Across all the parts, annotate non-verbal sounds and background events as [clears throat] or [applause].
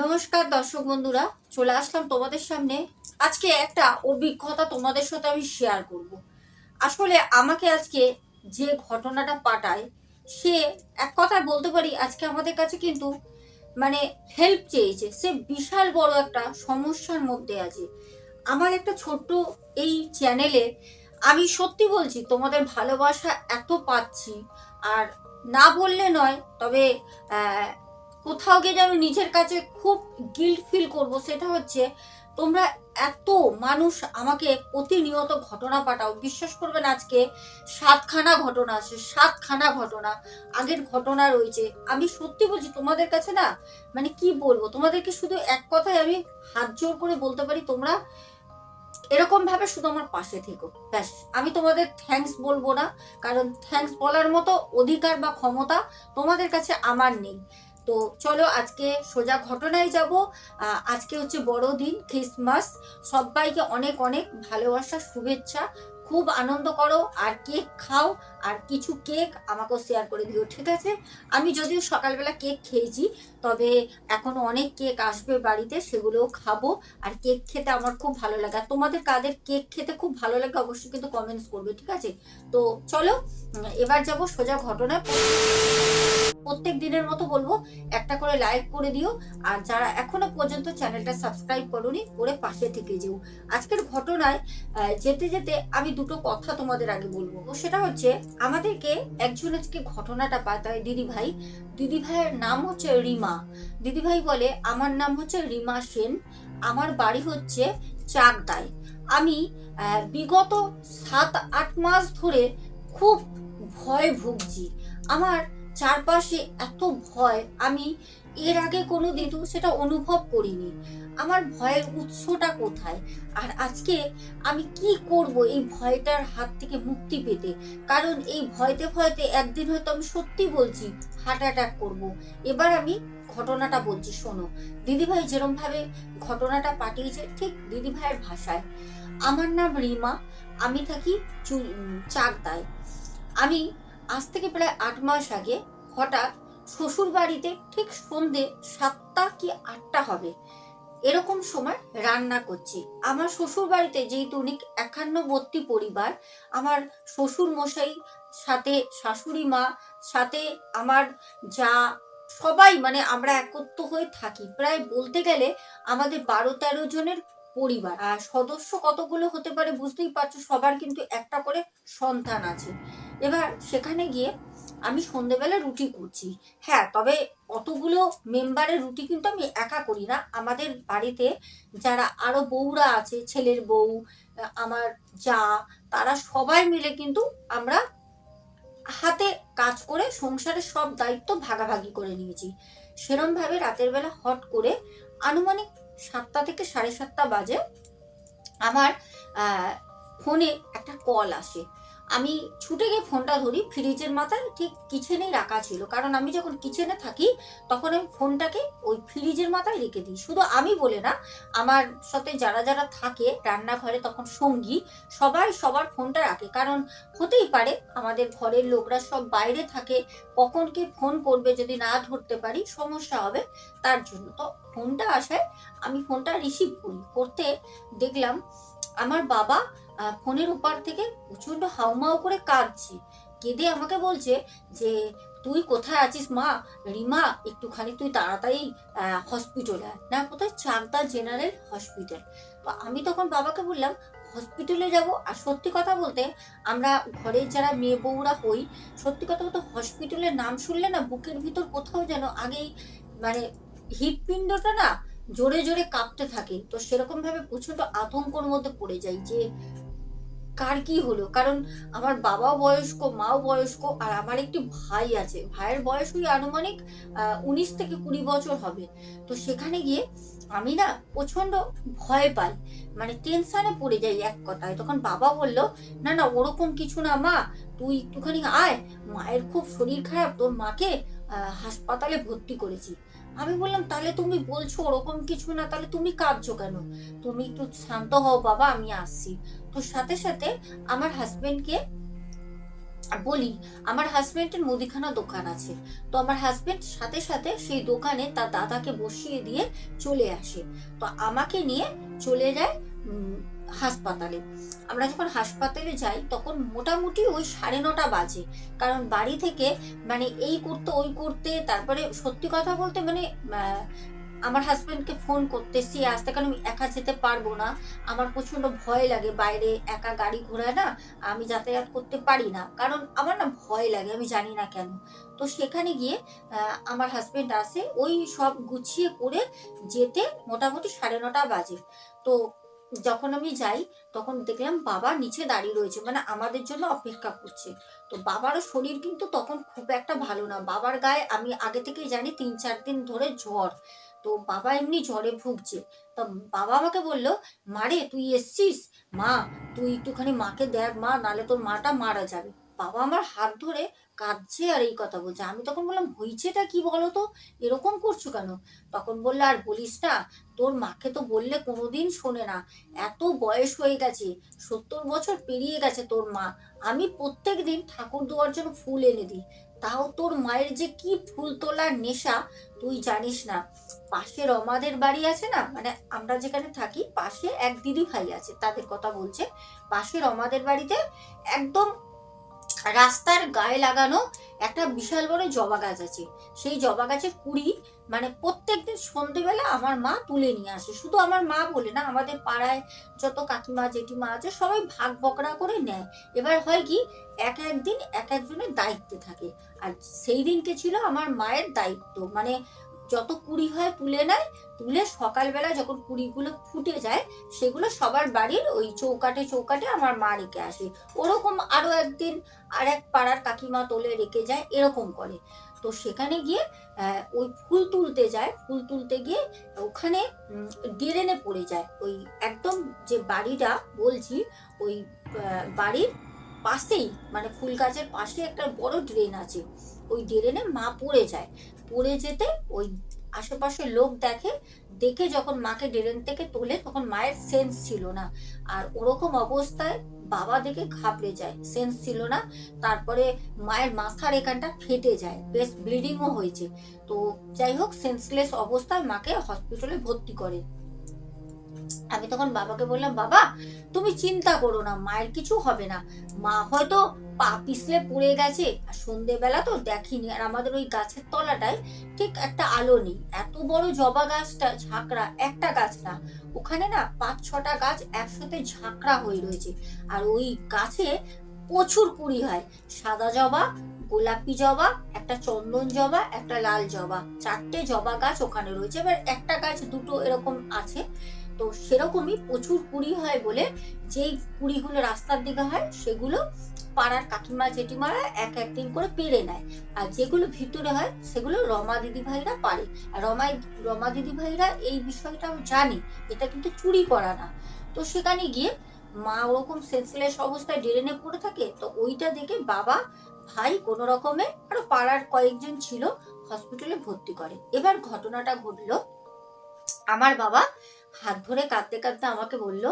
নমস্কার দর্শক বন্ধুরা, চলে আসলাম তোমাদের সামনে। আজকে একটা অভিজ্ঞতা তোমাদের সাথে আমি শেয়ার করব। আসলে আমাকে আজকে যে ঘটনাটা পাঠায়, সে এক কথায় বলতে পারি, আজকে আমাদের কাছে কিন্তু মানে হেল্প চেয়েছে। সে বিশাল বড় একটা সমস্যার মধ্যে আছে। আমার একটা ছোট্ট এই চ্যানেলে আমি সত্যি বলছি, তোমাদের ভালোবাসা এত পাচ্ছি। আর না বললে নয়, তবে কোথাও গিয়ে যে আমি নিজের কাছে খুব গিল্ট ফিল করব, সেটা হচ্ছে তোমরা এত মানুষ আমাকে প্রতিনিয়ত ঘটনা পাঠাও। বিশ্বাস করবেন আজকে সাতখানা ঘটনা আছে, সাতখানা ঘটনা। আগের ঘটনা রয়েছে। আমি সত্যি বলছি, তোমাদের কাছে না মানে কি বলব, তোমাদেরকে শুধু এক কথায় আমি হাত জোর করে বলতে পারি, তোমরা এরকম ভাবে শুধু আমার পাশে থেকো। ব্যাস, আমি তোমাদের থ্যাঙ্কস বলব না, কারণ থ্যাঙ্কস বলার মতো অধিকার বা ক্ষমতা তোমাদের কাছে আমার নেই। তো চলো আজকে সোজা ঘটনায় যাব। আজকে হচ্ছে বড়দিন ক্রিসমাস সবাইকে অনেক অনেক ভালোবাসা, শুভেচ্ছা। খুব আনন্দ করো, আর কেক খাও, আর কিছু কেক আমাকেও শেয়ার করে দিও, ঠিক আছে? আমি যদিও সকালবেলা কেক খেয়েছি, তবে এখন অনেক কেক আসবে বাড়িতে, সেগুলোও খাব। আর কেক খেতে আমার খুব ভালো লাগে। আর তোমাদের কাদের কেক খেতে খুব ভালো লাগে, অবশ্যই কিন্তু কমেন্টস করবে, ঠিক আছে? তো চলো এবার যাব সোজা ঘটনায়। প্রত্যেক দিনের মতো বলব, একটা করে লাইক করে দিও। আর যারা এখনও পর্যন্ত চ্যানেলটা সাবস্ক্রাইব করনি, করে পাশে থেকে যেও। আজকের ঘটনায় যেতে যেতে আমি দুটো কথা তোমাদের আগে বলব। তো সেটা হচ্ছে, আমাদেরকে একজন আজকে ঘটনাটা পাতায়, দিদি ভাই। দিদি ভাইয়ের নাম হচ্ছে রিমা। দিদি ভাই বলে, আমার নাম হচ্ছে রিমা সেন। আমার বাড়ি হচ্ছে চাকদায়। আমি বিগত সাত, আট মাস ধরে খুব ভয় ভুগছি। আমার চারপাশে এত ভয়, আমি এর আগে কোনো দিনও সেটা অনুভব করিনি। আমার ভয়ের উৎসটা কোথায়? আর আজকে আমি কি করব এই ভয়টার হাত থেকে মুক্তি পেতে? কারণ এই ভয়তে ভয়তে একদিন হয়তো আমি সত্যি বলছি হার্ট অ্যাটাক করব। এবার আমি ঘটনাটা বলছি, শোনো। দিদিভাই যেরমভাবে ঘটনাটা পাঠিয়েছে, ঠিক দিদিভাইয়ের ভাষায়। আমার নাম রিমা, আমি থাকি চাকদায়। আমি আজ থেকে প্রায় আট মাস আগে হঠাৎ শ্বশুর বাড়িতে ঠিক সন্ধে সাতটা কি আটটা হবে এরকম সময় রান্না করছি। আমার শ্বশুর বাড়িতে যেহেতু উনি একান্নবর্তী পরিবার, আমার শ্বশুর মশাই সাথে শাশুড়ি মা সাথে আমার যা সবাই মানে আমরা একত্র হয়ে থাকি। প্রায় বলতে গেলে আমাদের বারো তেরো জনের পরিবার। আর সদস্য কতগুলো হতে পারে বুঝতেই পারছ, সবার কিন্তু একটা করে সন্তান আছে। এবার সেখানে গিয়ে আমি সন্ধেবেলা রুটি করছি। হ্যাঁ তবে অতগুলো মেম্বারের রুটি কিন্তু আমি একা করি না। আমাদের বাড়িতে যারা আরও বউরা আছে, ছেলের বউ, আমার যা, তারা সবাই মিলে কিন্তু আমরা হাতে কাজ করে সংসারের সব দায়িত্ব ভাগাভাগি করে নিয়েছি। সেরম ভাবে রাতের বেলা হট করে আনুমানিক সাতটা থেকে সাড়ে সাতটা বাজে। আমার ফোনে একটা কল আসে। আমি ছুটে গিয়ে ফোনটা ধরি, ফ্রিজের মাথায় ঠিক কিচেনেই রাখা ছিল। কারণ আমি যখন কিচেনে থাকি, তখন আমি ফোনটাকে ওই ফ্রিজের মাথায় রেখে দিই। শুধু আমি বলে না, আমার সাথে যারা যারা থাকে রান্নাঘরে, তখন সঙ্গী, সবাই সবার ফোনটা রাখে। কারণ হতেই পারে আমাদের ঘরের লোকরা সব বাইরে থাকে, কখন কে ফোন করবে যদি না ধরতে পারি, সমস্যা হবে তার জন্য। তো ফোনটা আসায় আমি ফোনটা রিসিভ করি। করতে দেখলাম আমার বাবা ফোনের উপর থেকে প্রচণ্ড হাউমাউ করে কাঁদছে। কেঁদে আমাকে বলছে যে, তুই কোথায় আছিস মা? রিমা, একটুখানি তুই তাড়াতাড়ি হসপিটালে আয়। না, কোথায়? চাকদা জেনারেল হসপিটাল তো আমি তখন বাবাকে বললাম হসপিটালে যাব? আর সত্যি কথা বলতে, আমরা ঘরের যারা মেয়ে বউরা হই, সত্যি কথা বলতে হসপিটালের নাম শুনলে না, বুকের ভিতর কোথাও যেন আগেই মানে হৃদপিণ্ডটা না জোরে জোরে কাঁপতে থাকে। তো সেরকম ভাবে প্রচণ্ড আতঙ্কর মধ্যে পড়ে যাই যে, কার কি হলো? কারণ আমার বাবাও বয়স্ক, মাও বয়স্ক, আর আমার একটি ভাই আছে। ভাইয়ের বয়স ওই আনুমানিক উনিশ থেকে কুড়ি বছর হবে। তো সেখানে গিয়ে আমি না প্রচণ্ড ভয় পাই। মানে টেনশানে পড়ে যাই এক কথায়। তখন বাবা বলল, না না, ওরকম কিছু না, মা। তুই একটুখানি আয়। মায়ের খুব শরীর খারাপ। তোর মাকে হাসপাতালে ভর্তি করেছি। আমি বললাম, তাহলে তুমি বলছো ওরকম কিছু না, তাহলে তুমি কাঁদছো কেন? তুমি একটু শান্ত হও বাবা, আমি আসছি। তো সাথে সাথে আমার হাজবেন্ডকে বলি, আমার হাজবেন্ডের মুদিখানা দোকান আছে। তো আমার হাজবেন্ড সাথে সাথে সেই দোকানে তার দাদাকে বসিয়ে দিয়ে চলে আসে। তো আমাকে নিয়ে চলে যায় হাসপাতালে। আমরা যখন হাসপাতালে যাই, তখন মোটামুটি ওই সাড়ে নটা বাজে। কারণ বাড়ি থেকে মানে এই করতে, ওই করতে, তারপরে সত্যি কথা বলতে মানে আমার হাজব্যান্ডকে ফোন করতে সে আসতে কারণ আমি একা যেতে পারব না। আমার প্রচণ্ড ভয় লাগে, বাইরে একা গাড়ি ঘোড়ায় না, আমি যাতায়াত করতে পারি না। কারণ আমার না ভয় লাগে, আমি জানি না কেন। তো সেখানে গিয়ে আমার হাজবেন্ড আসে, ওই সব গুছিয়ে করে যেতে মোটামুটি সাড়ে নটা বাজে। তো যখন আমি যাই, তখন দেখলাম বাবা নিচে দাঁড়িয়ে রয়েছে মানে আমাদের জন্য অপেক্ষা করছে। তো বাবারও শরীর কিন্তু তখন খুব একটা ভালো না। বাবার গায়ে আমি আগে থেকেই জানি তিন চার দিন ধরে জ্বর। তো বাবা এমনি জ্বরে ভুগছে। তো বাবা আমাকে বলল মারে তুই এসছিস? মা, তুই একটুখানি মাকে দেখ মা নালে তোর মাটা মারা যাবে। বাবা আমার হাত ধরে কাঁদছে আর এই কথা বলছে। আমি তখন বললাম হয়েছেটা কি বলো তো এরকম করছ কেন? তখন বললে, আর বলিস না, তোর মাকে তো বললে কোনোদিন শোনে না। এত বয়স হয়ে গেছে, সত্তর বছর পেরিয়ে গেছে তোর মা। আমি প্রত্যেক দিন ঠাকুর দেওয়ার জন্য ফুল এনে দিই। তাও তোর মায়ের যে কি ফুল তোলার নেশা, তুই জানিস না। পাশে রমাদের বাড়ি আছে না মানে আমরা যেখানে থাকি, পাশে এক দিদি ভাই আছে, তাদের কথা বলছে। পাশে রমাদের বাড়িতে একদম রাস্তার গায়ে লাগানো একটা বিশাল বড় জবা গাছ আছে। সেই জবা গাছের কুড়ি মানে প্রত্যেকদিন সন্ধেবেলা আমার মা তুলে নিয়ে আসে। শুধু আমার মা বলে না, আমাদের পাড়ায় যত কাকিমা, জেঠিমা আছে, সবাই ভাগ বকরা করে নেয়। এবার হয় কি, এক একদিন এক একজনের দায়িত্বে থাকে। আর সেই দিনকে ছিল আমার মায়ের দায়িত্ব। মানে যত কুড়ি হয় তুলে নেয়, তুলে সকালবেলা যখন কুড়িগুলো ফুটে যায়, সেগুলো সবার বাড়ির ওই চৌকাটে চৌকাটে আমার মা রেখে আসে। ওরকম আরও একদিন আর এক পাড়ার কাকিমা তোলে রেখে যায়, এরকম করে। তো সেখানে গিয়ে ওই ফুল তুলতে যায়, ফুল তুলতে গিয়ে ওখানে ড্রেনে পড়ে যায়। ওই একদম যে বাড়িটা বলছি, ওই বাড়ির পাশেই মানে ফুল গাছের পাশে একটা বড় ড্রেন আছে। ওই ড্রেনে মা পড়ে যায়। পড়ে যেতে, ওই আশেপাশের লোক দেখে দেখে যখন মাকে ড্রেন থেকে তোলে, তখন মায়ের সেন্স ছিল না। আর ওরকম অবস্থায় বাবা দেখে ঘাবড়ে যায় সেন্স ছিল না। তারপরে মায়ের মাথার এখানটা ফেটে যায়, বেশ ব্লিডিংও হয়েছে। তো যাই হোক সেন্সলেস অবস্থায় মাকে হসপিটালে ভর্তি করে। আমি তখন বাবাকে বললাম, বাবা, তুমি চিন্তা করো না, মায়ের কিছু হবে না। মা হয়তো পা পিছলে পড়ে গেছে। আর সন্ধেবেলা তো দেখিনি, আর আমাদের ওই গাছের তলাটায় ঠিক একটা আলো নেই। এত বড় জবা গাছটা, ঝাঁকড়া, একটা গাছ না। ওখানে না পাঁচ ছটা গাছ একসাথে ঝাঁকড়া হয়ে রয়েছে। আর ওই গাছে প্রচুর কুড়ি হয়। সাদা জবা, গোলাপি জবা, একটা চন্দন জবা, একটা লাল জবা। চারটে জবা গাছ ওখানে রয়েছে। এবার একটা গাছ দুটো এরকম আছে। তো সেরকমই প্রচুর কুড়ি হয় বলে যেই কুড়িগুলো রাস্তার দিকে হয়, সেগুলো পাড়ার কাকিমা, জেঠিমারা এক একদিন করে পেরে নেয়। আর যেগুলো ভিতরে হয়, সেগুলো রমা দিদি ভাইরা পারে। আর রমাই রমা দিদি ভাইরা এই বিষয়টাও জানে, এটা কিন্তু চুরি করা না। তো সেখানে গিয়ে মা ওরকম সেন্সলেস অবস্থায় ড্রেনে পড়ে থাকে, তো ওইটা দেখে বাবা, ভাই কোনো রকমে আরও পাড়ার কয়েকজন ছিল, হসপিটালে ভর্তি করে। এবার ঘটনাটা ঘটলো, আমার বাবা হাত ধরে কাঁদতে কাঁদতে আমাকে বলল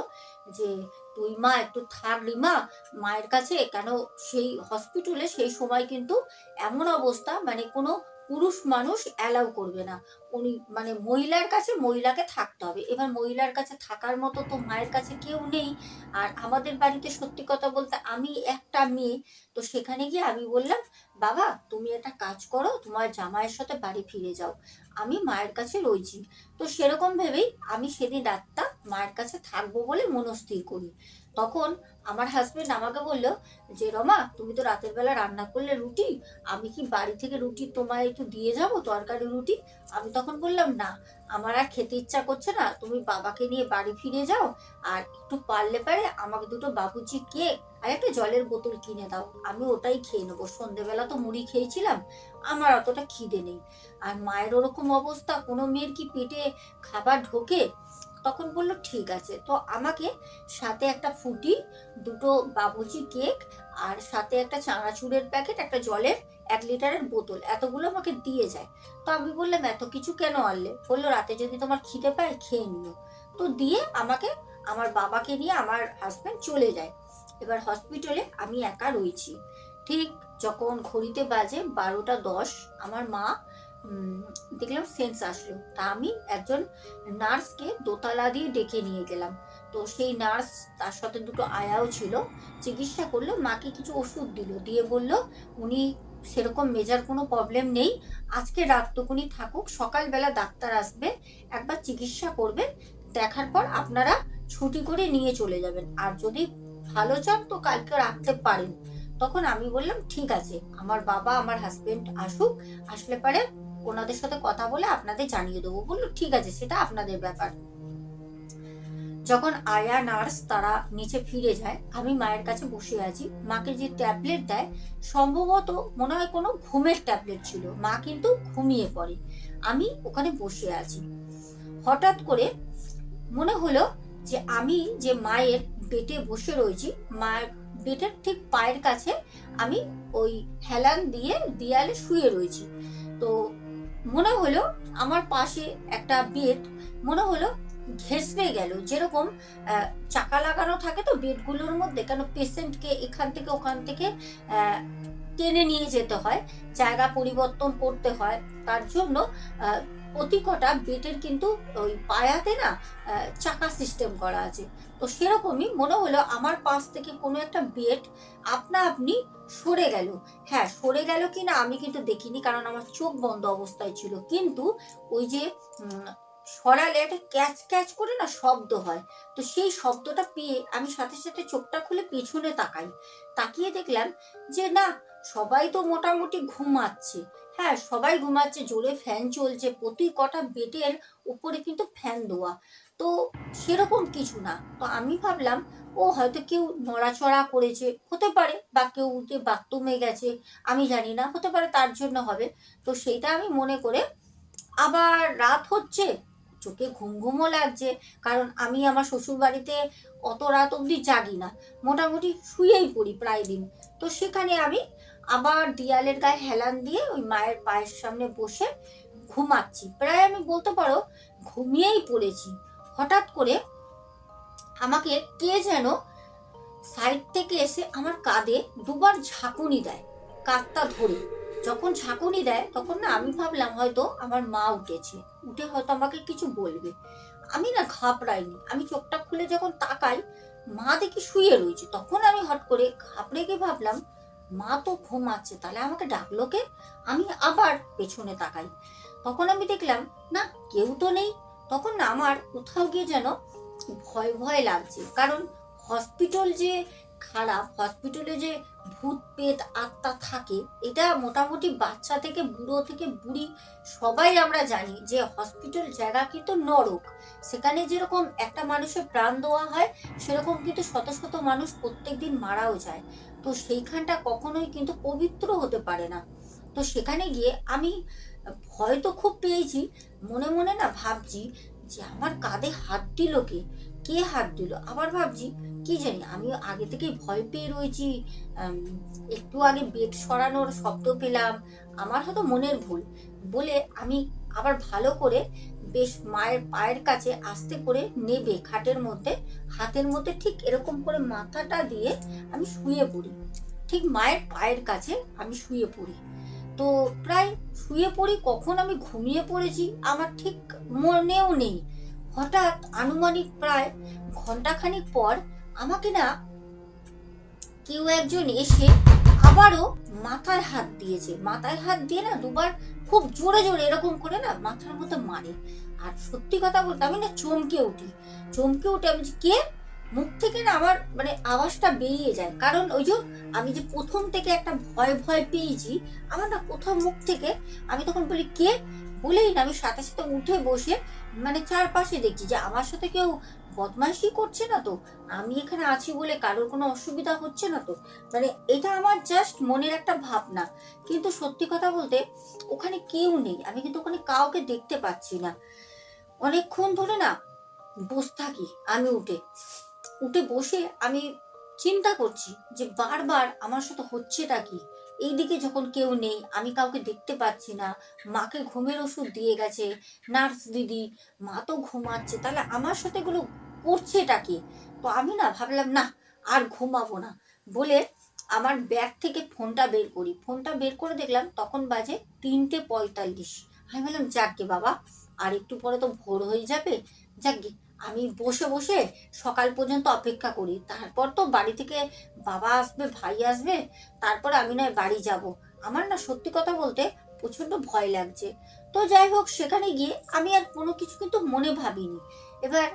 যে তুই মা, একটু থাক মা। মায়ের কাছে কেন সেই হসপিটালে সেই সময় কিন্তু এমন অবস্থা মানে কোনো পুরুষ মানুষ অ্যালাউ করবে না। উনি মানে মহিলার কাছে মহিলাকে থাকতে হবে। এবার মহিলার কাছে থাকার মতো তো মায়ের কাছে কেউ নেই। আর আমাদের বাড়িতে সত্যি কথা বলতে আমি একটা মেয়ে, তো সেখানে গিয়ে আমি বললাম, বাবা, তুমি একটা কাজ করো, তোমার জামাইয়ের সাথে বাড়ি ফিরে যাও। আমি মায়ের কাছে রয়েছি। তো সেরকম ভেবেই আমি সেদিন রাতটা মায়ের কাছে থাকব বলে মনস্থির করি। তখন আমার হাজবেন্ড আমাকে বলল যে, রমা, তুমি তো রাতের বেলা রান্না করলে রুটি, আমি কি বাড়ি থেকে রুটি তোমায় একটু দিয়ে যাব তরকারি রুটি? আমি তখন বললাম, না, আমার আর খেতে ইচ্ছা করছে না, তুমি বাবাকে নিয়ে বাড়ি ফিরে যাও, আর একটু পারলে পারে আমাকে দুটো বাবুচি কেক আর একটা জলের বোতল কিনে দাও, আমি ওটাই খেয়ে নেব। সন্ধেবেলা তো মুড়ি খেয়েছিলাম, আমার অতটা খিদে নেই। আর মায়ের ওরকম অবস্থা, কোনো মেয়ের কি পেটে খাবার ঢোকে? তখন বলল, ঠিক আছে। তো আমাকে সাথে একটা ফুটি, দুটো বাবুজি কেক আর সাথে একটা চানাচুরের প্যাকেট, একটা জলের এক লিটারের বোতল, এতগুলো আমাকে দিয়ে যায়। তো আমি বললাম, এত কিছু কেন আনলে? বলল, রাতে যদি তোমার খিদে পায়, খেয়ে নিও। তো দিয়ে আমাকে, আমার বাবাকে নিয়ে আমার হাজব্যান্ড চলে যায়। এবার হসপিটালে আমি একা রয়েছি। ঠিক যখন ঘড়িতে বাজে বারোটা দশ, আমার মা দেখলাম সেন্স আসলো। তা আমি একজন নার্সকে দোতলা দিয়ে ডেকে নিয়ে গেলাম। তো সেই নার্স তার সাথে দুটো আয়াও ছিল। চিকিৎসা করল, মাকে কিছু ওষুধ দিল। দিয়ে বলল, উনি সেরকম মেজার কোনো প্রবলেম নেই। আজকে রাতটুকুনি থাকুক, সকালবেলা ডাক্তার আসবে, একবার চিকিৎসা করবে। দেখার পর আপনারা ছুটি করে নিয়ে চলে যাবেন। আর যদি ভালো চান তো কালকে রাখতে পারেন। তখন আমি বললাম, ঠিক আছে। আমার বাবা, আমার হাজবেন্ড আসুক, আসলে পারে ওনাদের সাথে কথা বলে আপনাদের জানিয়ে দেবো। বলল, ঠিক আছে, সেটা আপনাদের ব্যাপার। যখন আয়া নার্স তারা নিচে ফিরে যায়, আমি মায়ের কাছে বসে আছি। মাকে যে ট্যাবলেট দেয়, সম্ভবত মনে হয় কোনো ঘুমের ট্যাবলেট ছিল। মা কিন্তু ঘুমিয়ে পড়ে। আমি ওখানে বসে আছি। হঠাৎ করে মনে হলো যে আমি যে মায়ের বেটে বসে রয়েছি, মায়ের বেটের ঠিক পায়ের কাছে আমি ওই হেলান দিয়ে দেয়ালে শুয়ে রয়েছি। তো মনে হলো আমার পাশে একটা বেড মনে হলো ঘেসবে গেল। যেরকম চাকা লাগানো থাকে তো বেডগুলোর মধ্যে, কেন পেশেন্টকে এখান থেকে ওখান থেকে টেনে নিয়ে যেতে হয়, জায়গা পরিবর্তন করতে হয়। তার জন্য প্রতি কটা বেটের কিন্তু ওই পায়াতে না চাকা সিস্টেম করা আছে। তো সেরকমই মনে হলো আমার পাশ থেকে কোনো একটা বেড আপনা আপনি সরে গেল। হ্যাঁ সরে গেল কি না আমি কিন্তু দেখিনি কারণ আমার চোখ বন্ধ অবস্থায় ছিল। কিন্তু ওই যে সরালে একটা ক্যাচ ক্যাচ করে না শব্দ হয়। তো সেই শব্দটা পেয়ে আমি সাথে সাথে চোখটা খুলে পেছনে তাকাই। তাকিয়ে দেখলাম যে না, সবাই তো মোটামুটি ঘুমাচ্ছে। হ্যাঁ সবাই ঘুমাচ্ছে, জোরে ফ্যান চলছে, প্রতি কটা বেডের উপরে কিন্তু ফ্যান দেওয়া। তো সেরকম কিছু না। তো আমি ভাবলাম, ও হয়তো কেউ নড়াচড়া করেছে, হতে পারে, বা কেউ উঠে বাথরুমে গেছে, আমি জানি না, হতে পারে তার জন্য হবে। তো সেইটা আমি মনে করে, আবার রাত হচ্ছে, চোখে ঘুম ঘুমও লাগছে, কারণ আমি আমার শ্বশুর বাড়িতে অত রাত অবধি জাগি না। মোটামুটি শুয়েই পড়ি প্রায় দিন। তো সেখানে আমি আবার দেয়ালের গায়ে হেলান দিয়ে ওই মায়ের পায়ের সামনে বসে ঘুমাচ্ছি। প্রায় আমি বলতে পারো ঘুমিয়েই পড়েছি। হঠাৎ করে আমাকে কে যেন সাইড থেকে এসে আমার কাঁধে দুবার ঝাঁকুনি দেয়, কাঁধটা ধরে। যখন ঝাঁকুনি দেয়, তখন না আমি ভাবলাম হয়তো আমার মা উঠেছে। উঠে হয়তো আমাকে কিছু বলবে। আমি না ঘাবড়াইনি। আমি চোখটা খুলে যখন তাকাই, মা দেখি শুয়ে রয়েছে। তখন আমি হট করে ঘাবড়ে গিয়ে ভাবলাম মা তো ঘুমাচ্ছে তাহলে আমাকে ডাকলো কে? আমি আবার পেছনে তাকাই। তখন আমি দেখলাম, না, কেউ তো নেই। তখন আমার কোথাও গিয়ে যেন ভয় ভয় লাগছে। কারণ হসপিটাল যে খারাপ হসপিটালে যে ভূত পেত আত্মা থাকে, এটা মোটামুটি বাচ্চা থেকে বুড়ো থেকে বুড়ি সবাই আমরা জানি যে হসপিটাল জায়গা কিন্তু নরক। সেখানে যেরকম একটা মানুষের প্রাণ দেওয়া হয়, সেরকম কিন্তু শত শত মানুষ প্রত্যেকদিন মারাও যায়। তো সেইখানটা কখনোই কিন্তু পবিত্র হতে পারে না। তো সেখানে গিয়ে আমি ভয় তো খুব পেয়েছি, মনে মনে না ভাবছি যে আমার কাঁধে হাত দিল কে? কে হাত দিল? আবার ভাবছি, কি জানি আমি আগে থেকেই ভয় পেয়ে রয়েছি। একটু আগে বেড সরানোর শব্দ পেলাম। আমার হয়তো মনের ভুল। বলে আমি আবার ভালো করে বেশ মায়ের পায়ের কাছে আস্তে করে নেবে খাটের মধ্যে। হাতের মধ্যে ঠিক এরকম করে মাথাটা দিয়ে আমি শুয়ে পড়ি। ঠিক মায়ের পায়ের কাছে আমি শুয়ে পড়ি। তো প্রায় শুয়ে পড়ি, কখন আমি ঘুমিয়ে পড়েছি, আমার ঠিক মনেও নেই। হঠাৎ আনুমানিক প্রায় ঘন্টাখানিক পর আমাকে না কেউ একজন এসে আবারও মাথায় হাত দিয়েছে। মাথায় হাত দিয়ে না দুবার খুব জোরে জোরে এরকম করে না মাথার মতো মারে। আর সত্যি কথা বলতে আমি না চমকে উঠি। চমকে উঠে আমি কে? মুখ থেকে না আমার মানে আওয়াজটা বেরিয়ে যায়। কারণ ওই যে আমি যে প্রথম থেকে একটা ভয় ভয় পেয়েছি, আমার না কোথাও মুখ থেকে আমি তখন বলি, কে? বলেই না আমি সাথে সাথে উঠে বসে মানে চারপাশে দেখছি যে আমার সাথে কেউ বদমাইশি করছে না তো? আমি এখানে আছি বলে কারোর কোনো অসুবিধা হচ্ছে না তো? মানে এটা আমার জাস্ট মনের একটা ভাবনা। কিন্তু সত্যি কথা বলতে ওখানে কেউ নেই। আমি কিন্তু ওখানে কাউকে দেখতে পাচ্ছি না। অনেকক্ষণ ধরে না বসে থাকি আমি উঠে। উঠে বসে আমি চিন্তা করছি যে বারবার আমার সাথে হচ্ছেটা কি? এইদিকে যখন কেউ নেই, আমি কাউকে দেখতে পাচ্ছি না। মাকে ঘুমের ওষুধ দিয়ে গেছে। নার্স দিদি, মা তো ঘুমাচ্ছে, তাহলে আমার সাথে এগুলো করছেটা কি? তো আমি না ভাবলাম, না, আর ঘুমাবো না। বলে আমার ব্যাগ থেকে ফোনটা বের করি। ফোনটা বের করে দেখলাম তখন বাজে তিনটে পঁয়তাল্লিশ। আমি বললাম যাকগে বাবা, আর একটু পরে তো ভোর হয়ে যাবে। যাকগে আমি বসে বসে সকাল পর্যন্ত অপেক্ষা করি। তারপর তো বাড়ি থেকে বাবা আসবে, ভাই আসবে, তারপর আমি নয় বাড়ি যাব। আমার না সত্যি কথা বলতে প্রচণ্ড ভয় লাগছে। তো যাই হোক, সেখানে গিয়ে আমি আর কোনো কিছু কিন্তু মনে ভাবিনি। এবার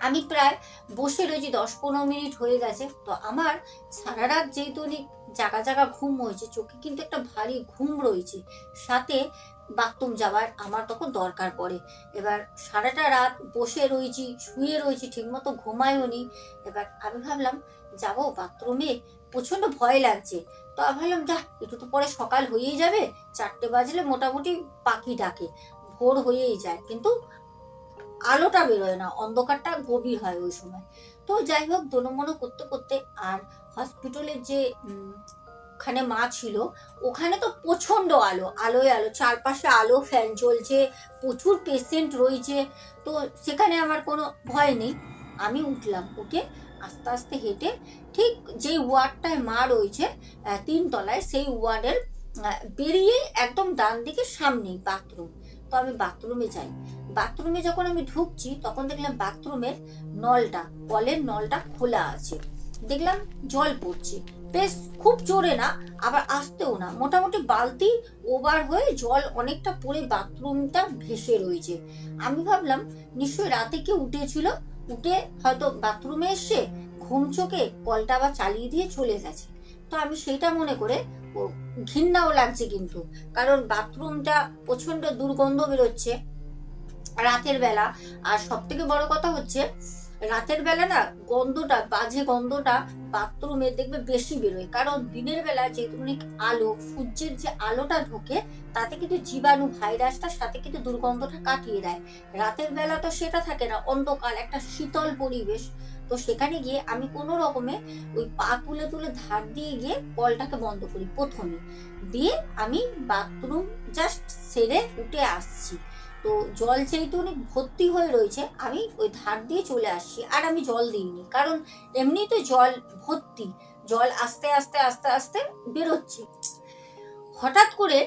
আমি প্রায় বসে রয়েছি, দশ পনেরো মিনিট হয়ে গেছে। তো আমার সারা রাত যেহেতু জাগা জাগা ঘুম হয়েছে, চোখে কিন্তু একটা ভারী ঘুম রয়েছে। সাথে বাথরুম যাওয়ার আমার তখন দরকার পড়ে। এবার সারাটা রাত বসে রয়েছি, শুয়ে রয়েছি, ঠিকমতো ঘুমায়ও নি এবার আমি ভাবলাম, যাব বাথরুমে, প্রচণ্ড ভয় লাগছে। তো আমি ভাবলাম যা একটু তো পরে সকাল হয়েই যাবে। চারটে বাজলে মোটামুটি পাখি ডাকে। ভোর হয়েই যায়। কিন্তু আলোটা বেরোয় না, অন্ধকারটা গভীর হয় ওই সময়। তো যাই হোক, দোনমনো করতে করতে আর হসপিটালের যে ওখানে মা ছিল, ওখানে তো প্রচণ্ড আলো, আলোয় আলো, চারপাশে আলো ফ্যান চলছে প্রচুর পেশেন্ট রয়েছে, তো সেখানে আমার কোনো ভয় নেই। আমি উঠলাম উঠে আস্তে আস্তে হেঁটে ঠিক যেই ওয়ার্ডটায় মা রয়েছে তিনতলায় সেই ওয়ার্ডের বেরিয়েই একদম ডান দিকে সামনেই বাথরুম তো আমি বাথরুমে যাই। বাথরুমে যখন আমি ঢুকছি, তখন দেখলাম বাথরুমের নলটা কলের নলটা খোলা আছে। দেখলাম জল পড়ছে। বেশ, খুব জোরে না, আবার আসতেও না। মোটামুটি বালতি ওভার হয়ে জল অনেকটা পরে বাথরুমটা ভেসে রয়েছে। আমি ভাবলাম, নিশ্চয়ই রাতে কেউ উঠেছিল। উঠে হয়তো বাথরুমে এসে ঘুম চোখে কলটা আবার চালিয়ে দিয়ে চলে গেছে। তো আমি সেইটা মনে করে ঘৃণাও লাগছে কিন্তু, কারণ বাথরুমটা প্রচণ্ড দুর্গন্ধ বেরোচ্ছে রাতের বেলা। আর সব থেকে বড় কথা হচ্ছে রাতের বেলা না গন্ধটা, বাজে গন্ধটা বাথরুমে দেখবে বেশি বেরোয়। কারণ দিনের বেলা যেহেতু অনেক আলো, সূর্যের যে আলোটা ঢোকে, তাতে কিন্তু জীবাণু ভাইরাসটার সাথে কিন্তু দুর্গন্ধটা কাটিয়ে দেয়। রাতের বেলা তো সেটা থাকে না, অন্ধকার, একটা শীতল পরিবেশ। তো সেখানে গিয়ে আমি কোনো রকমে ওই পা তুলে তুলে ধার দিয়ে গিয়ে কলটাকে বন্ধ করি প্রথমে। দিয়ে আমি বাথরুম জাস্ট সেরে উঠে আসছি। তো জল যেহেতু অনেক ভর্তি হয়ে রয়েছে, আমি ওই ধার দিয়ে চলে আসছি। আর আমি জল দিইনি, কারণ এমনি তো জল ভর্তি, জল আস্তে আস্তে আস্তে আস্তে বেরোচ্ছে। হঠাৎ করে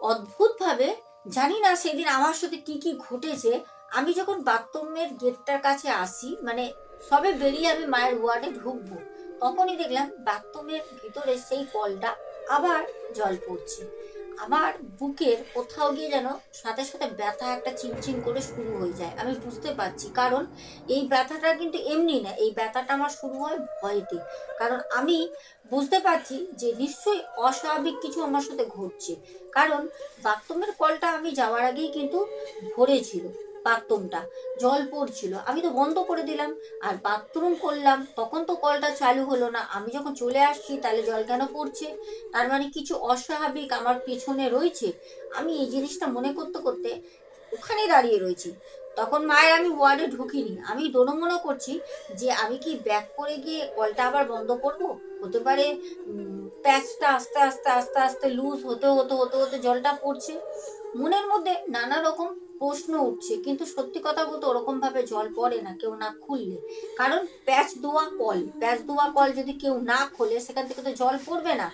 অদ্ভুতভাবে, জানি না সেদিন আমার সাথে কি কি ঘটেছে, আমি যখন বাথরুমের গেটটার কাছে আসি মানে সবে বেরিয়ে আমি মায়ের ওয়ার্ডে ঢুকবো, তখনই দেখলাম বাথরুমের ভিতরে সেই কলটা আবার জল পড়ছে। আমার বুকের কোথাও গিয়ে যেন সাথে সাথে ব্যথা একটা চিনচিন করে শুরু হয়ে যায়। আমি বুঝতে পারছি, কারণ এই ব্যথাটা কিন্তু এমনি না, এই ব্যথাটা আমার শুরু হয় ভয়েতে। কারণ আমি বুঝতে পারছি যে নিশ্চয়ই অস্বাভাবিক কিছু আমার সাথে ঘটছে। কারণ বাথরুমের কলটা আমি যাওয়ার আগেই কিন্তু ভরেছিল। বাথরুমটা। জল পড়ছিল। আমি তো বন্ধ করে দিলাম। আর বাথরুম করলাম। তখন তো কলটা চালু হলো না। আমি যখন চলে আসছি, তাহলে জল কেন পড়ছে? তার মানে কিছু অস্বাভাবিক আমার পেছনে রয়েছে। আমি এই জিনিসটা মনে করতে করতে ওখানে দাঁড়িয়ে রয়েছি। তখন মায়ের আমি ওয়ার্ডে ঢুকিনি। আমি দোনমনো করছি যে আমি কি ব্যাক করে গিয়ে কলটা আবার বন্ধ করব? হতে পারে প্যাচটা আস্তে আস্তে আস্তে আস্তে লুজ হতে হতে হতে হতে জলটা পড়ছে। মনের মধ্যে নানা রকম প্রশ্ন উঠছে। কিন্তু সত্যি কথা বলতে ওরকম ভাবে জল পড়ে না, কেউ না খুললে। কারণ প্যাচ দোয়া কল, প্যাচ দোয়া কল যদি কেউ না খোলে, সেখান থেকে তো জল পড়বে না।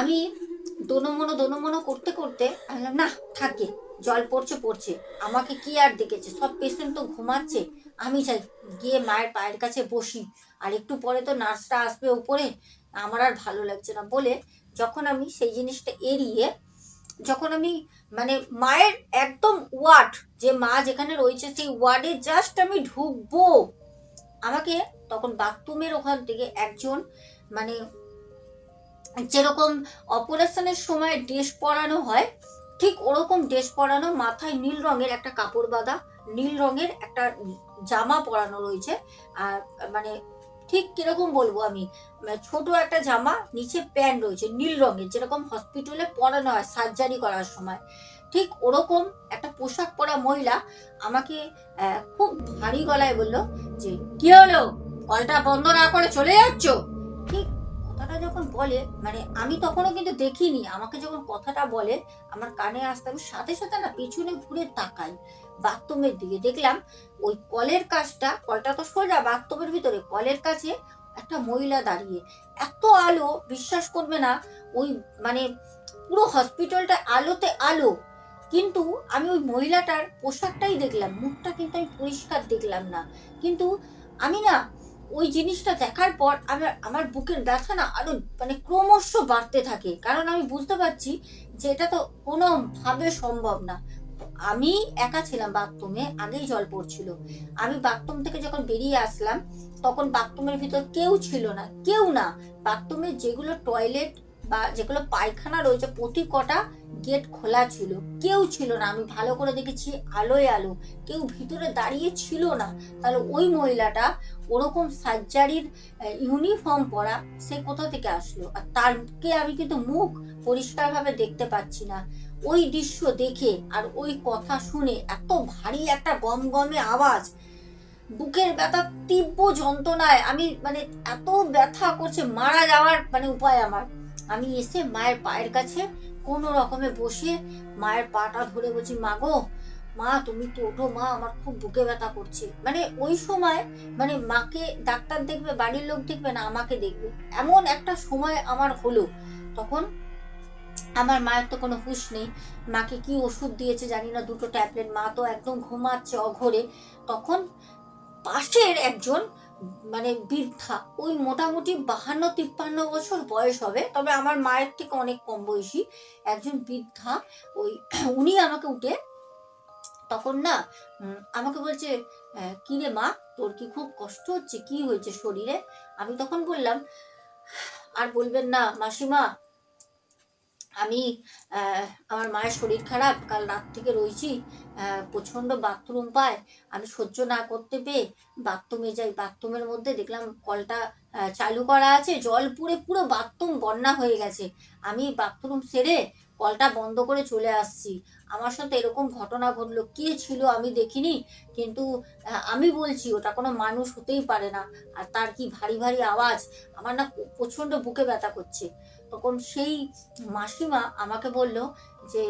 আমি দোনমনো দোনমনো করতে করতে না, থাকে জল পড়ছে পড়ছে। আমাকে কি আর দেখেছে সব পেশেন্ট তো ঘুমাচ্ছে। আমি যাই গিয়ে মায়ের পায়ের কাছে বসি। আর একটু পরে তো নার্সটা আসবে উপরে। আমার আর ভালো লাগছে না। বলে যখন আমি সেই জিনিসটা এড়িয়ে, যখন আমি মানে মায়ের একদম ওয়ার্ড, যে মা যেখানে রয়েছে সেই ওয়ার্ডে জাস্ট আমি ঢুকবো। আমাকে তখন বাথরুমের ওখান থেকে একজন মানে যেরকম অপারেশনের সময় ড্রেস পরানো হয়, ঠিক ওরকম ড্রেস পরানো, মাথায় নীল রঙের একটা কাপড় বাঁধা, নীল রঙের একটা জামা পরানো রয়েছে। আর মানে ঠিক কীরকম বলব আমি? মানে ছোট একটা জামা, নিচে প্যান্ট রয়েছে, নীল রঙের, যেরকম হসপিটালে পরানো হয় সার্জারি করার সময়। ঠিক ওরকম একটা পোশাক পরা মহিলা আমাকে খুব ভারী গলায় বলল যে, কি হলো? কলটা বন্ধ না করে চলে যাচ্ছ? ঠিক কথাটা যখন বলে মানে আমি তখনও কিন্তু দেখিনি, আমাকে যখন কথাটা বলে, আমার কানে আসতে আমি সাথে সাথে না পেছনে ঘুরে তাকাই, বাথরুমের দিকে। দেখলাম ওই কলের কাজটা, কলটা তো সোজা বাথরুমের ভিতরে, কলের কাছে একটা মহিলা দাঁড়িয়ে। এত আলো, বিশ্বাস করবে না, ওই মানে পুরো হসপিটালটা আলোতে আলো। কিন্তু আমি ওই মহিলাটার পোশাকটাই দেখলাম, মুখটা কিন্তু আমি পরিষ্কার দেখলাম না। কিন্তু আমি না, ওই জিনিসটা দেখার পর আমার আমার বুকের ব্যথা না আরও মানে ক্রমশ বাড়তে থাকে। কারণ আমি বুঝতে পারছি যে এটা তো কোনোভাবে সম্ভব না। আমি একা ছিলাম বাথরুমে, আগেই জল পড়ছিল। আমি বাথরুম থেকে যখন বেরিয়ে আসলাম, তখন বাথরুমের ভিতর কেউ ছিল না, কেউ না। বাথরুমের যেগুলো টয়লেট বা যেগুলো পায়খানা রয়েছে, প্রতি কটা গেট খোলা ছিল। কেউ ছিল না, আমি ভালো করে দেখেছি আলোয় আলো। কেউ ভিতরে দাঁড়িয়ে ছিল না। তাহলে ওই মহিলাটা ওরকম সার্জারির ইউনিফর্ম পরা, সে কোথা থেকে আসলো? আর তারকে আমি কিন্তু মুখ পরিষ্কারভাবে দেখতে পাচ্ছি না। ওই দৃশ্য দেখে আর ওই কথা শুনে এত ভারী একটা গমগমে আওয়াজ। বুকের ব্যথা, তীব্র যন্ত্রণায় আমি মানে এত ব্যথা করছে, মারা যাওয়ার মানে উপায় আমার। আমি এসে মায়ের পায়ের কাছে কোনো রকমে বসে মায়ের পাটা ধরে বলছি, মা গো, মা, তুমি তো ওঠো মা, আমার খুব বুকে ব্যথা করছে। মানে ওই সময় মানে মাকে ডাক্তার দেখবে, বাড়ির লোক দেখবে না, আমাকে দেখবে। এমন একটা সময় আমার হলো। তখন আমার মায়ের তো কোনো হুঁশ নেই। মাকে কি ওষুধ দিয়েছে জানি না, দুটো ট্যাবলেট। মা তো একদম ঘুমাচ্ছে অঘরে। তখন পাশের একজন মানে বৃদ্ধা, ওই মোটামুটি বাহান্ন, তিপ্পান্ন বছর বয়স হবে, তবে আমার মায়ের থেকে অনেক কম বয়সী একজন বৃদ্ধা। ওই [clears throat] উনি আমাকে উঠে তখন না আমাকে বলছে কি রে মা, তোর কি খুব কষ্ট হচ্ছে? কি হয়েছে শরীরে? আমি তখন বললাম, আর বলবেন না, মাসিমা আমি আমার মায়ের শরীর খারাপ, কাল রাত থেকে রয়েছি প্রচণ্ড বাথরুম পায়, আমি সহ্য না করতে পেয়ে বাথরুমে যাই। বাথরুমের মধ্যে দেখলাম কলটা চালু করা আছে, জল পুরে পুরো বাথরুম বন্যা হয়ে গেছে। আমি বাথরুম সেরে কলটা বন্ধ করে চলে আসছি। আমার সাথে এরকম ঘটনা ঘটলো। কে ছিল আমি দেখিনি, কিন্তু আমি বলছি, ওটা কোনো মানুষ হতেই পারে না। আর তার কি ভারী ভারী আওয়াজ? আমার না প্রচণ্ড বুকে ব্যথা করছে। তখন সেই মাসিমা আমাকে বলল যে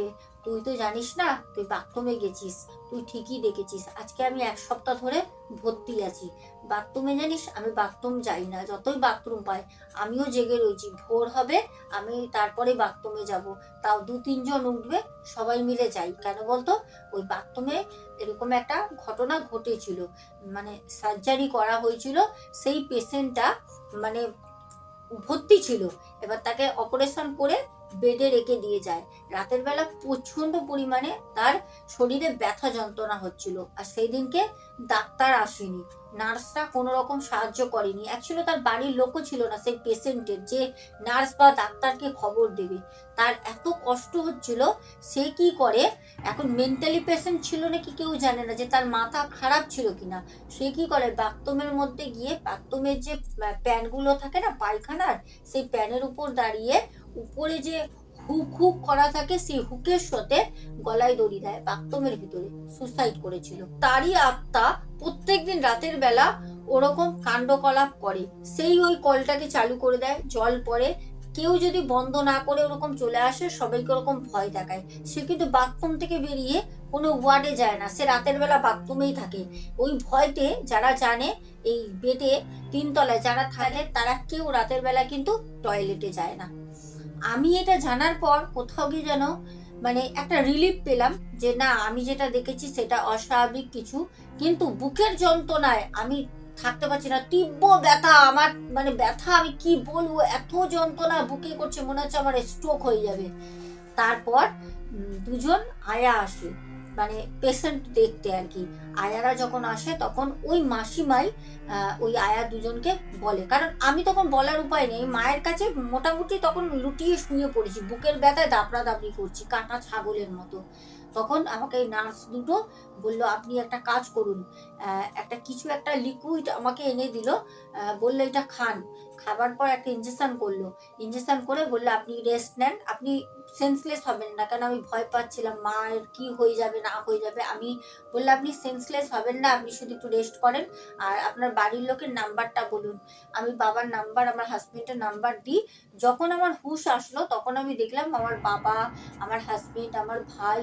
তুই তো জানিস না, তুই বাথরুমে গেছিস, তুই ঠিকই দেখেছিস। আজকে আমি এক সপ্তাহ ধরে ভর্তি আছি। বাথরুমে জানিস, আমি বাথরুম যাই না, যতই বাথরুম পাই, আমিও জেগে রয়েছি। ভোর হবে, আমি তারপরে বাথরুমে যাব। তাও দু, তিনজন উঠবে, সবাই মিলে যাই। কেন বলতো? ওই বাথরুমে এরকম একটা ঘটনা ঘটেছিল। মানে সার্জারি করা হয়েছিল, সেই পেশেন্টটা মানে ভর্তি ছিল। এবার তাকে অপারেশন করে বেডে রেখে দিয়ে যায়। রাতের বেলা প্রচণ্ড পরিমাণে তার শরীরে ব্যথা যন্ত্রণা হচ্ছিল। আর সেই দিনকে ডাক্তার আসেনি। নার্সরা কোনো রকম সাহায্য করেনি। অ্যাকচুয়ালি তার বাড়ির লোকও ছিল না সেই পেশেন্টের যে নার্স বা ডাক্তারকে খবর দেবে। তার এত কষ্ট হচ্ছিল, সে কি করে? এখন মেন্টালি পেশেন্ট ছিল নাকি কেউ জানে না যে তার মাথা খারাপ ছিল কিনা। সে কি করে? বাথরুমের মধ্যে গিয়ে বাথরুমের যে প্যানগুলো থাকে না, পায়খানার, সেই প্যানের উপর দাঁড়িয়ে উপরে যে হুক হুক করা থাকে, সেই হুকের সাথে গলায় দড়ি দেয় বাথরুমের ভিতরে সুসাইড করেছিল। তারই আত্মা প্রত্যেকদিন রাতের বেলা ওরকম কাণ্ডকলাপ করে। সেই ওই কলটাকে চালু করে দেয়, জল পড়ে। কেউ যদি বন্ধ না করে ওরকম চলে আসে, সবাইকে ওরকম ভয় দেখায়। সে কিন্তু বাথরুম থেকে বেরিয়ে কোনো ওয়ার্ডে যায় না, সে রাতের বেলা বাথরুমেই থাকে। ওই ভয়তে যারা জানে, এই বেডে তিনতলায় যারা থাকে, তারা কেউ রাতের বেলা কিন্তু টয়লেটে যায় না। আমি এটা জানার পর কোথাও গিয়ে যেন মানে একটা রিলিফ পেলাম যে না, আমি যেটা দেখেছি সেটা অস্বাভাবিক কিছু। কিন্তু বুকের যন্ত্রণায় আমি থাকতে পারছি না। তীব্র ব্যথা, আমার মানে ব্যথা, আমি কি বলব? এত যন্ত্রণা বুকে করছে, মনে হচ্ছে আমার স্ট্রোক হয়ে যাবে। তারপর দুজন আয়া আসে। মানে পেশেন্ট দেখতে আর কি। আয়ারা যখন আসে তখন ওই মাসিমাই ওই আয়া দুজনকে বলে। কারণ আমি তখন বলার উপায় নেই। মায়ের কাছে মোটামুটি তখন লুটিয়ে শুয়ে পড়েছি। বুকের ব্যথায় দাপড়া দাপড়ি করছি, কাটা ছাগলের মতো। তখন আমাকে এই নার্স দুটো বলল, আপনি একটা কাজ করুন। একটা কিছু একটা লিকুইড আমাকে এনে দিল। বলল, এটা খান। খাবার পর একটা ইঞ্জেকশন করল। ইঞ্জেকশন করে বলল, আপনি রেস্ট নেন। আপনি সেন্সলেস হবেন না। কারণ আমি ভয় পাচ্ছিলাম মায়ের কি হয়ে যাবে, না হয়ে যাবে। আমি বললাম, আপনি সেন্সলেস হবেন না, আপনি শুধু একটু রেস্ট করেন আর আপনার বাড়ির লোকের নাম্বারটা বলুন। আমি বাবার নাম্বার, আমার হাজবেন্ডের নাম্বার দিই। যখন আমার হুঁশ আসলো, তখন আমি দেখলাম আমার বাবা, আমার হাজবেন্ড আমার ভাই,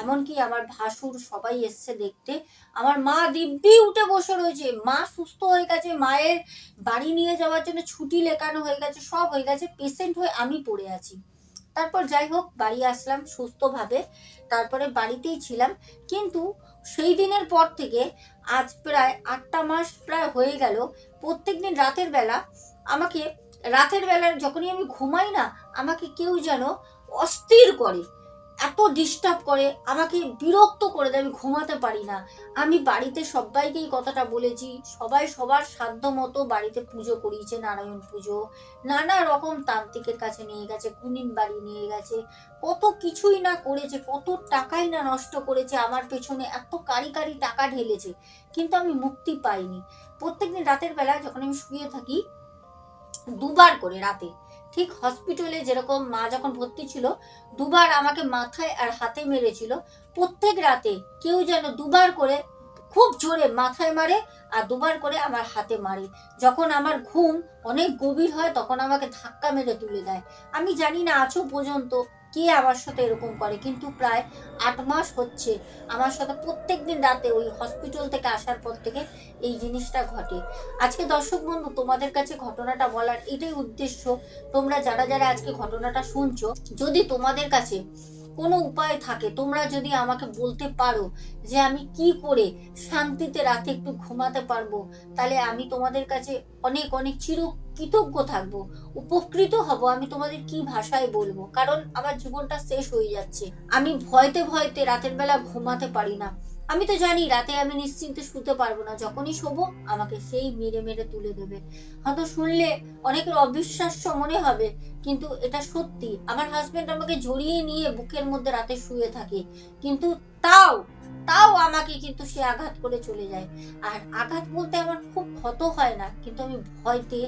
এমনকি আমার ভাসুর সবাই এসছে দেখতে। আমার মা দিব্যি উঠে বসে রয়েছে। মা সুস্থ হয়ে গেছে, মায়ের বাড়ি নিয়ে যাওয়ার জন্য ছুটি লেখানো হয়ে গেছে, সব হয়ে গেছে। পেশেন্ট হয়ে আমি পড়ে আছি। তারপর যাই হোক, বাড়ি আসলাম সুস্থভাবে। তারপরে বাড়িতেই ছিলাম। কিন্তু সেই দিনের পর থেকে আজ প্রায় আটটা মাস প্রায় হয়ে গেল। প্রত্যেক দিন রাতের বেলা আমাকে, রাতের বেলা যখনই আমি ঘুমাই না, আমাকে কেউ যেন অস্থির করে। এত ডিস্টার্ব করে, আমাকে বিরক্ত করে দেয়, আমি ঘুমাতে পারি না। আমি বাড়িতে সবাইকে এই কথাটা বলেছি, সবাই সবার সাধ্য মতো বাড়িতে পুজো করিয়েছে, নারায়ণ পুজো। নানা রকম তান্ত্রিকের কাছে নিয়ে গেছে, কুনিন বাড়ি নিয়ে গেছে, কত কিছুই না করেছে, কত টাকাই না নষ্ট করেছে, আমার পেছনে এত কারি কারি টাকা ঢেলেছে, কিন্তু আমি মুক্তি পাইনি। প্রত্যেকদিন রাতের বেলা যখন আমি শুয়ে থাকি, দুবার করে রাতে ঠিক হসপিটালে যেরকম মা যখন ভর্তি ছিল, দুবার আমাকে মাথায় আর হাতে মেরেছিল। প্রত্যেক রাতে কেউ যেন দুবার করে খুব জোরে মাথায় মারে আর দুবার করে আমার হাতে মারে। যখন আমার ঘুম অনেক গভীর হয়, তখন আমাকে ধাক্কা মেরে তুলে দেয়। আমি জানি না আছো পর্যন্ত কে আমার সাথে এরকম করে? কিন্তু প্রায় আট মাস হচ্ছে। আমার সাথে প্রত্যেক দিন রাতে ওই হসপিটাল থেকে আসার পর থেকে এই জিনিসটা ঘটে। আজকে দর্শক বন্ধু, তোমাদের কাছে ঘটনাটা বলার এটাই উদ্দেশ্য, তোমরা যারা যারা আজকে ঘটনাটা শুনছো, যদি তোমাদের কাছে কোনো উপায় থাকে, তোমরা যদি আমাকে বলতে পারো যে আমি কি করে শান্তিতে রাতে একটু ঘুমাতে পারব, তাহলে আমি তোমাদের কাছে অনেক অনেক চির কৃতজ্ঞ থাকব, উপকৃত হব আমি তোমাদের কি ভাষায় বলব? কারণ আমার জীবনটা শেষ হয়ে যাচ্ছে। আমি ভয়তে ভয়তে রাতের বেলা ঘুমাতে পারি না। আমি তো জানি রাতে আমি নিশ্চিন্তে শুতে পারব না। যখনই শোবো, আমাকে সেই মেরে মেরে তুলে দেবে। হয়তো শুনলে অনেকের অবিশ্বাস্য মনে হবে, কিন্তু এটা সত্যি। আমার হাজবেন্ড আমাকে জড়িয়ে নিয়ে বুকের মধ্যে রাতে শুয়ে থাকে। কিন্তু তাও তাও আমাকে কিন্তু সে আঘাত করে চলে যায়। আর আঘাত বলতে আমার খুব ক্ষত হয় না, কিন্তু আমি ভয়তে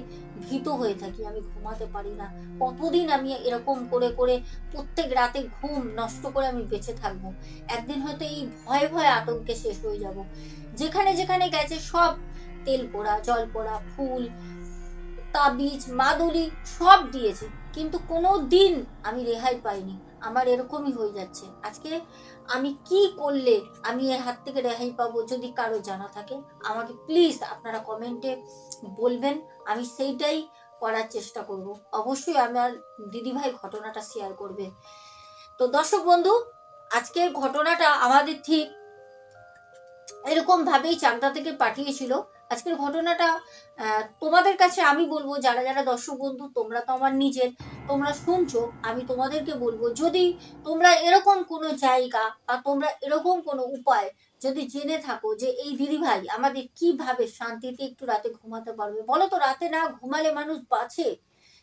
ভীত হয়ে থাকি, আমি ঘুমাতে পারি না। কতদিন আমি এরকম করে করে প্রত্যেক রাতে ঘুম নষ্ট করে আমি বেঁচে থাকব? একদিন হয়তো এই ভয়ে ভয়ে আতঙ্কে শেষ হয়ে যাব। যেখানে যেখানে গেছে সব তেল পোড়া, জল পোড়া, ফুল, তাবিজ, মাদুলি সব দিয়েছে, কিন্তু কোনো দিন আমি রেহাই পাইনি। আমার এরকমই হয়ে যাচ্ছে। আজকে আমি কি করলে আমি এর হাত থেকে রেহাই পাবো যদি কারও জানা থাকে, আমাকে প্লিজ আপনারা কমেন্টে বলবেন। আমি সেইটাই করার চেষ্টা করব। অবশ্যই আমার দিদিভাই ঘটনাটা শেয়ার করবে। তো দর্শক বন্ধু আজকের ঘটনাটা আমাদের ঠিক এরকম ভাবেই চাকদা থেকে পাঠিয়েছিল। আজকের ঘটনাটা তোমাদের কাছে আমি বলব, যারা যারা দর্শক বন্ধু, তোমরা তো আমার নিজের, তোমরা শুনছো, আমি তোমাদেরকে বলব, যদি তোমরা এরকম কোনো জায়গা বা তোমরা এরকম কোনো উপায় যদি জেনে থাকো যে এই দিদি ভাই আমাদের কীভাবে শান্তিতে একটু রাতে ঘুমাতে পারবে, বলো তো রাতে না ঘুমালে মানুষ বাঁচে?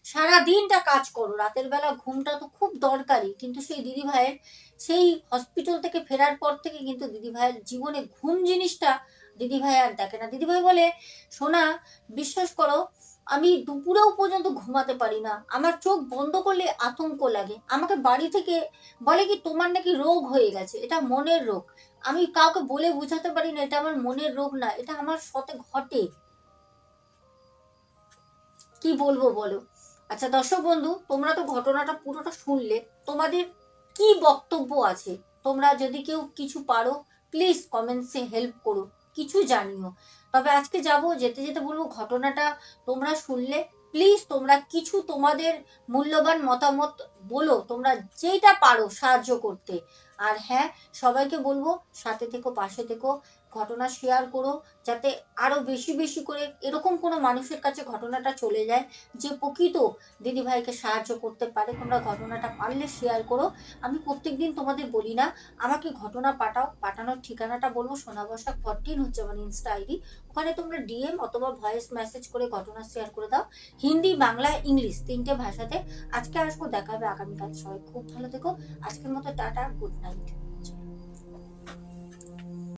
সারা দিনটা কাজ করো, রাতের বেলা ঘুমটা তো খুব দরকারি, কিন্তু সেই দিদি ভাইয়ের, সেই হসপিটাল থেকে ফেরার পর থেকে কিন্তু দিদি ভাইয়ের জীবনে ঘুম জিনিসটা দিদি ভাই আর দেখে না। দিদি ভাই বলে, সোনা, বিশ্বাস করো, আমি দুপুরেও পর্যন্ত ঘুমাতে পারি না। আমার চোখ বন্ধ করলে আতঙ্ক লাগে। আমাকে বাড়ি থেকে, বলে কি তোমার নাকি রোগ হয়ে গেছে? এটা মনের রোগ। আমি কাউকে বলে বোঝাতে পারি না, এটা আমার মনের রোগ না, এটা আমার সাথে ঘটে। কি বলব বলো? আচ্ছা দর্শক বন্ধু, তোমরা তো ঘটনাটা পুরোটা শুনলে। তোমাদের কি বক্তব্য আছে? তোমরা যদি কেউ কিছু পারো প্লিজ কমেন্টসে হেল্প করো। কিছু জানিও। তবে আজকে যাব, যেতে যেতে বলব ঘটনাটা তোমরা শুনলে। প্লিজ তোমরা কিছু তোমাদের মূল্যবান মতামত বলো, তোমরা যেটা পারো সাহায্য করতে। আর হ্যাঁ সবাইকে বলব, সাথে থেকো, পাশে থেকো। ঘটনা শেয়ার করো যাতে আরও বেশি বেশি করে এরকম কোনো মানুষের কাছে ঘটনাটা চলে যায় যে প্রকৃত দিদিভাইকে সাহায্য করতে পারে। তোমরা ঘটনাটা পারলে শেয়ার করো। আমি প্রত্যেকদিন তোমাদের বলি না, আমাকে ঘটনা পাঠাও, পাঠানোর ঠিকানাটা বলব সোনা বসাক ফরটিন হচ্ছে আমার ইনস্টা আইডি ওখানে তোমরা ডিএম অথবা ভয়েস মেসেজ করে ঘটনা শেয়ার করে দাও। হিন্দি, বাংলা ইংলিশ তিনটে ভাষাতে। আজকে আসব, দেখা হবে আগামীকাল। সবাই খুব ভালো থেকো। আজকের মতো টাটা গুড নাইট